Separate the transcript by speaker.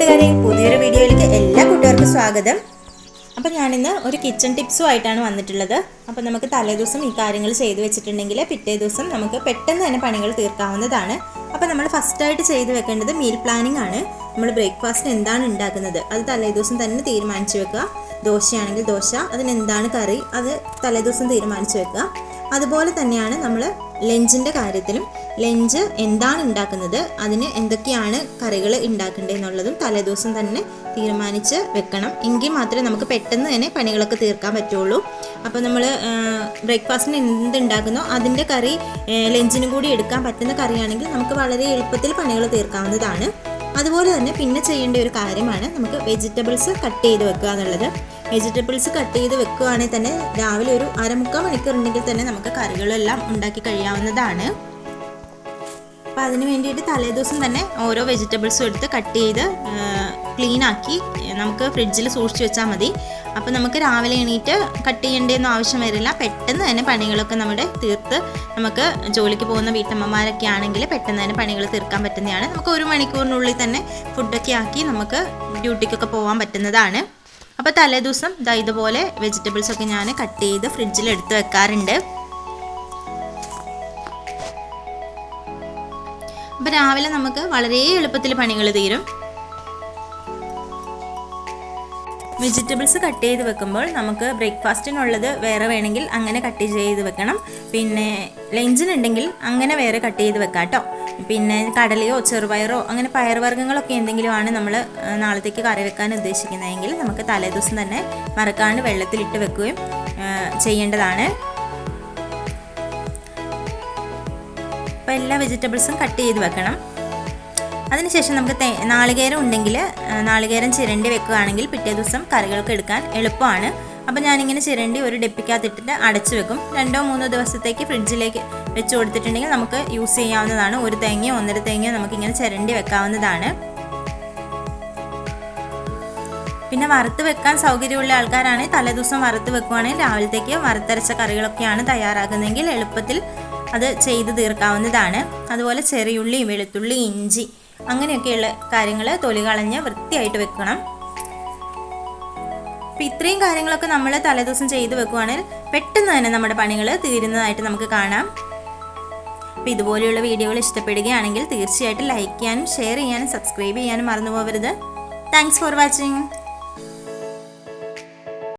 Speaker 1: കൂട്ടുകാരെ പുതിയൊരു വീഡിയോയിലേക്ക് എല്ലാ കൂട്ടുകാർക്കും സ്വാഗതം. അപ്പം ഞാനിന്ന് ഒരു കിച്ചൺ ടിപ്സും ആയിട്ടാണ് വന്നിട്ടുള്ളത്. അപ്പം നമുക്ക് തലേദിവസം ഈ കാര്യങ്ങൾ ചെയ്തു വെച്ചിട്ടുണ്ടെങ്കിൽ പിറ്റേ ദിവസം നമുക്ക് പെട്ടെന്ന് തന്നെ പണികൾ തീർക്കാവുന്നതാണ്. അപ്പം നമ്മൾ ഫസ്റ്റായിട്ട് ചെയ്തു വെക്കേണ്ടത് മീൽ പ്ലാനിംഗ് ആണ്. നമ്മൾ ബ്രേക്ക്ഫാസ്റ്റിന് എന്താണ് ഉണ്ടാക്കുന്നത്? അത് തലേദിവസം തന്നെ തീരുമാനിച്ചു വെക്കുക. ദോശയാണെങ്കിൽ ദോശ അതിന് എന്താണ് കറി? അത് തലേദിവസം തീരുമാനിച്ചു വെക്കുക. അതുപോലെ തന്നെയാണ് നമ്മൾ ലഞ്ചിന്റെ കാര്യത്തിലും. ലഞ്ച് എന്താണ് ഉണ്ടാക്കുന്നത് അതിന് എന്തൊക്കെയാണ് കറികൾ ഉണ്ടാക്കേണ്ടത് എന്നുള്ളതും തലേദിവസം തന്നെ തീരുമാനിച്ച് വെക്കണം. എങ്കിൽ മാത്രമേ നമുക്ക് പെട്ടെന്ന് തന്നെ പണികളൊക്കെ തീർക്കാൻ പറ്റുള്ളൂ. അപ്പോൾ നമ്മൾ ബ്രേക്ക്ഫാസ്റ്റിന് എന്ത് ഉണ്ടാക്കുന്നോ അതിന്റെ കറി ലഞ്ചിനും കൂടി എടുക്കാൻ പറ്റുന്ന കറിയാണെങ്കിൽ നമുക്ക് വളരെ എളുപ്പത്തിൽ പണികൾ തീർക്കാവുന്നതാണ്. അതുപോലെ തന്നെ പിന്നെ ചെയ്യേണ്ട ഒരു കാര്യമാണ് നമുക്ക് വെജിറ്റബിൾസ് കട്ട് ചെയ്ത് വെക്കുക എന്നുള്ളത്. വെജിറ്റബിൾസ് കട്ട് ചെയ്ത് വെക്കുകയാണെങ്കിൽ തന്നെ രാവിലെ ഒരു അരമുക്കാൽ മണിക്കൂർ ഉണ്ടെങ്കിൽ തന്നെ നമുക്ക് കറികളെല്ലാം ഉണ്ടാക്കി കഴിയാവുന്നതാണ്. അപ്പോൾ അതിന് വേണ്ടിയിട്ട് തലേദിവസം തന്നെ ഓരോ വെജിറ്റബിൾസും എടുത്ത് കട്ട് ചെയ്ത് ക്ലീൻ ആക്കി നമുക്ക് ഫ്രിഡ്ജിൽ സൂക്ഷിച്ച് വെച്ചാൽ മതി. അപ്പോൾ നമുക്ക് രാവിലെ എണീറ്റ് കട്ട് ചെയ്യേണ്ടതൊന്നും ആവശ്യം വരില്ല. പെട്ടെന്ന് തന്നെ പണികളൊക്കെ നമ്മുടെ തീർത്ത് നമുക്ക് ജോലിക്ക് പോകുന്ന വീട്ടമ്മമാരൊക്കെ ആണെങ്കിൽ പെട്ടെന്ന് തന്നെ പണികൾ തീർക്കാൻ പറ്റുന്നതാണ്. നമുക്ക് ഒരു മണിക്കൂറിനുള്ളിൽ തന്നെ ഫുഡൊക്കെ ആക്കി നമുക്ക് ഡ്യൂട്ടിക്കൊക്കെ പോകാൻ പറ്റുന്നതാണ്. അപ്പോൾ തലേദിവസം ദാ ഇതുപോലെ വെജിറ്റബിൾസ് ഒക്കെ ഞാൻ കട്ട് ചെയ്ത് ഫ്രിഡ്ജിൽ എടുത്ത് വെക്കാറുണ്ട്. അപ്പോൾ രാവിലെ നമുക്ക് വളരെ എളുപ്പത്തിൽ പണികൾ തീരും. വെജിറ്റബിൾസ് കട്ട് ചെയ്ത് വെക്കുമ്പോൾ നമുക്ക് ബ്രേക്ക്ഫാസ്റ്റിനുള്ളത് വേറെ വേണമെങ്കിൽ അങ്ങനെ കട്ട് ചെയ്ത് വെക്കണം. പിന്നെ ലഞ്ചിനുണ്ടെങ്കിൽ അങ്ങനെ വേറെ കട്ട് ചെയ്ത് വെക്കാം കേട്ടോ പിന്നെ കടലയോ ചെറുപയറോ അങ്ങനെ പയർവർഗങ്ങളൊക്കെ എന്തെങ്കിലുമാണ് നമ്മൾ നാളത്തേക്ക് കറി വെക്കാൻ ഉദ്ദേശിക്കുന്നതെങ്കിൽ നമുക്ക് തലേദിവസം തന്നെ മറക്കാണ്ട് വെള്ളത്തിലിട്ട് വെക്കുകയും ചെയ്യേണ്ടതാണ്. അപ്പോൾ എല്ലാ വെജിറ്റബിൾസും കട്ട് ചെയ്ത് വെക്കണം. അതിനുശേഷം നമുക്ക് തേ നാളികേരം ഉണ്ടെങ്കിൽ നാളികേരം ചിരണ്ടി വെക്കുകയാണെങ്കിൽ പിറ്റേ ദിവസം കറികൾക്ക് എടുക്കാൻ എളുപ്പമാണ്. അപ്പോൾ ഞാനിങ്ങനെ ചിരണ്ടി ഒരു ഡെപ്പിക്കകത്തിട്ടിട്ട് അടച്ചു വെക്കും. രണ്ടോ മൂന്നോ ദിവസത്തേക്ക് ഫ്രിഡ്ജിലേക്ക് വെച്ച് കൊടുത്തിട്ടുണ്ടെങ്കിൽ നമുക്ക് യൂസ് ചെയ്യാവുന്നതാണ്. ഒരു തേങ്ങയോ ഒന്നര തേങ്ങയോ നമുക്കിങ്ങനെ ചിരണ്ടി വെക്കാവുന്നതാണ്. പിന്നെ വറുത്ത് വെക്കാൻ സൗകര്യമുള്ള ആൾക്കാരാണെങ്കിൽ തലേദിവസം വറുത്ത് വെക്കുവാണെങ്കിൽ രാവിലത്തേക്ക് വറുത്തരച്ച കറികളൊക്കെയാണ് തയ്യാറാക്കുന്നതെങ്കിൽ എളുപ്പത്തിൽ അത് ചെയ്ത് തീർക്കാവുന്നതാണ്. അതുപോലെ ചെറിയുള്ളി വെളുത്തുള്ളി ഇഞ്ചി അങ്ങനെയൊക്കെയുള്ള കാര്യങ്ങൾ തൊലി കളഞ്ഞ് വൃത്തിയായിട്ട് വെക്കണം. അപ്പം ഇത്രയും കാര്യങ്ങളൊക്കെ നമ്മൾ തലേദിവസം ചെയ്ത് വെക്കുവാണെങ്കിൽ പെട്ടെന്ന് തന്നെ നമ്മുടെ പണികൾ തീരുന്നതായിട്ട് നമുക്ക് കാണാം. അപ്പോൾ ഇതുപോലെയുള്ള വീഡിയോകൾ ഇഷ്ടപ്പെടുകയാണെങ്കിൽ തീർച്ചയായിട്ടും ലൈക്ക് ചെയ്യാനും ഷെയർ ചെയ്യാനും സബ്സ്ക്രൈബ് ചെയ്യാനും മറന്നു പോകരുത് താങ്ക്സ് ഫോർ വാച്ചിങ്.